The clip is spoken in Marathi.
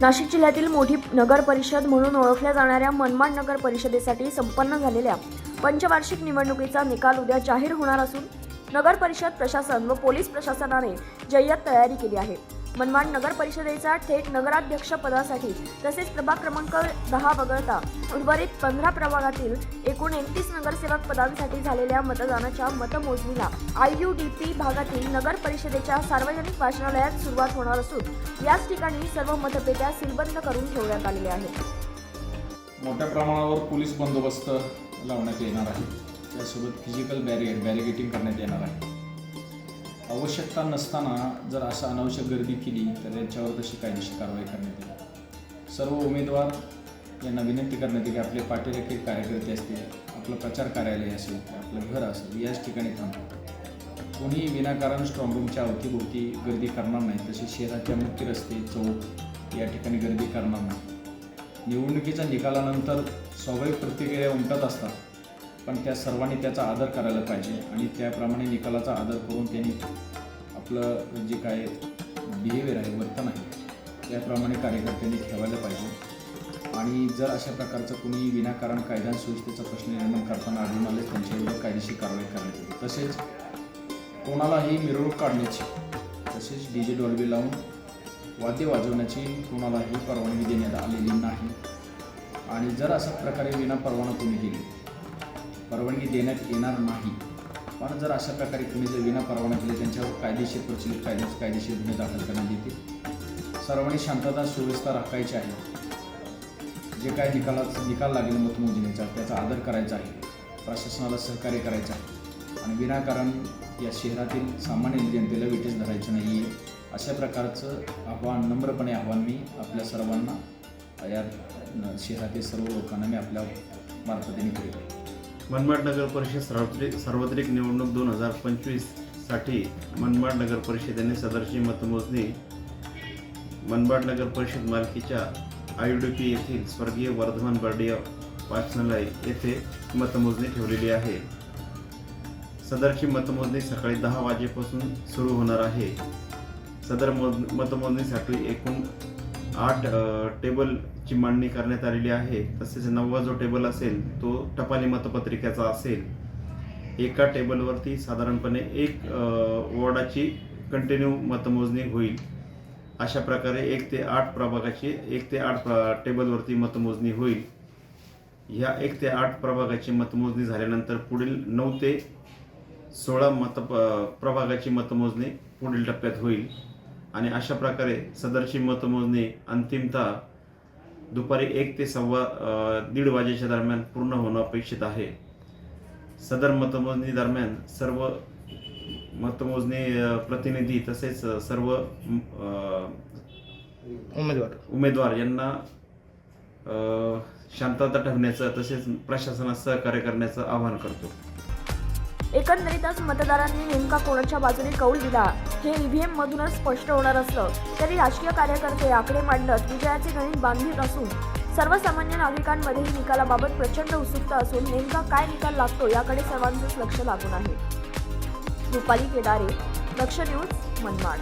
नाशिक जिल्ह्यातील मोठी नगर परिषद म्हणून ओळखल्या जाणाऱ्या मनमाड नगर परिषदेसाठी संपन्न झालेल्या पंचवार्षिक निवडणुकीचा निकाल उद्या जाहीर होणार असून नगर परिषद प्रशासन व पोलीस प्रशासनाने जय्यत तयारी केली आहे. मनमाड नगर परिषदेचा थेट नगराध्यक्ष पदासाठी तसेच प्रभाग क्रमांक दहा वगळता उर्वरित पंधरा प्रभागातील एकूण एकतीस नगरसेवक पदांसाठी झालेल्या मतदानाच्या मतमोजणीला आय यू डी पी भागातील नगर परिषदेच्या सार्वजनिक वाचनालयात सुरुवात होणार असून याच ठिकाणी सर्व मतपेट्या सीलबंद करून ठेवण्यात आलेल्या आहेत. मोठ्या प्रमाणावर पोलीस बंदोबस्त लावण्यात येणार आहे. त्यासोबत फिजिकल बॅरियर बॅरिगेटिंग करण्यात येणार आहे. आवश्यकता नसताना जर असं अनावश्यक गर्दी केली तर याच्यावर तशी कायदेशीर कारवाई करण्यात येईल. सर्व उमेदवार यांना विनंती करण्यात येईल की आपले पाठीरेखीत कार्यकर्ते असतील आपलं प्रचार कार्यालय असेल आपलं घर असेल याच ठिकाणी थांबा. कोणी विनाकारण स्ट्रॉंग रूमच्या अवतीभोवती गर्दी करणार नाही तसेच शहराच्या मुख्य रस्ते चौक या ठिकाणी गर्दी करणार नाही. निवडणुकीच्या निकालानंतर स्वाभाविक प्रतिक्रिया उमटत असतात. पण त्या सर्वांनी त्याचा आदर करायला पाहिजे आणि त्याप्रमाणे निकालाचा आदर करून त्यांनी आपलं जे काय बिहेवियर आहे वर्तन आहे त्याप्रमाणे कार्यकर्त्यांनी ठेवायला पाहिजे. आणि जर अशा प्रकारचं कोणी विनाकारण कायदा सुव्यवस्थेचा प्रश्न निर्माण करताना आढळून आले त्यांच्याविरुद्ध कायदेशीर कारवाई करण्यात येईल तसेच कोणालाही मिरवणूक काढण्याची तसेच डी जे डॉल्बी लावून वाद्य वाजवण्याची कोणालाही परवानगी देण्यात आलेली नाही. आणि जर अशा प्रकारे विना परवाना कोणी केली परवानगी देण्यात येणार नाही. पण जर अशा प्रकारे कोणी जर विना परवाना केले त्यांच्यावर कायदेशीर प्रचलित कायदे कायदेशीर गुन्हे दाखल करण्यात येतील. सर्वांनी शांतता सुव्यवस्था राखायची आहे. जे काय निकालाचा निकाल लागेल मतमोजणीचा त्याचा आदर करायचा आहे. प्रशासनाला सहकार्य करायचं आहे. आणि विनाकारण या शहरातील सामान्य जनतेला विटेस धरायचं नाही आहे अशा प्रकारचं आव्हान नम्रपणे आव्हान मी आपल्या सर्वांना या शहरातील सर्व लोकांना मी आपल्या मार्फतीने करीत मनमाड नगर परिषद सार्वत्रिक सार्वत्रिक निवडणूक दोन हजार पंचवीससाठी मनमाड नगर परिषदेने सदरची मतमोजणी मनमाड नगर परिषद मालकीच्या आयुडीपी येथील स्वर्गीय वर्धमान बर्डिया वाचनालय येथे मतमोजणी ठेवलेली आहे. सदरची मतमोजणी सकाळी दहा वाजेपासून सुरू होणार आहे. सदर मोज मतमोजणीसाठी एकूण आठ टेबलची मांडणी करण्यात आलेली आहे. तसेच नववा जो टेबल असेल तो टपाली मतपत्रिकेचा असेल. एका टेबलवरती साधारणपणे एक वॉर्डाची कंटिन्यू मतमोजणी होईल. अशा प्रकारे एक ते आठ प्रभागाची एक ते आठ टेबलवरती मतमोजणी होईल. ह्या एक ते आठ प्रभागाची मतमोजणी झाल्यानंतर पुढील नऊ ते सोळा मत प्रभागाची मतमोजणी पुढील टप्प्यात होईल. आणि अशा प्रकारे सदरची मतमोजणी अंतिमतः दुपारी एक ते सव्वा दीड वाजेच्या दरम्यान पूर्ण होणं अपेक्षित आहे. सदर मतमोजणी दरम्यान सर्व मतमोजणी प्रतिनिधी तसेच सर्व उमेदवार. उमेदवार यांना शांतता ठेवण्याचं तसेच प्रशासनास सहकार्य करण्याचं आवाहन करतो. एकंदरीतच मतदारांनी नेमका कोणाच्या बाजूने कौल दिला? हे ईव्हीएम मधूनच स्पष्ट होणार असलं तरी राजकीय कार्यकर्ते आकडे मांडत विजयाचे गणित बांधीत असून सर्वसामान्य नागरिकांमध्येही निकालाबाबत प्रचंड उत्सुकता असून नेमका काय निकाल लागतो याकडे सर्वांचंच लक्ष लागून आहे. रुपाली केदारे लक्ष न्यूज मनमाड.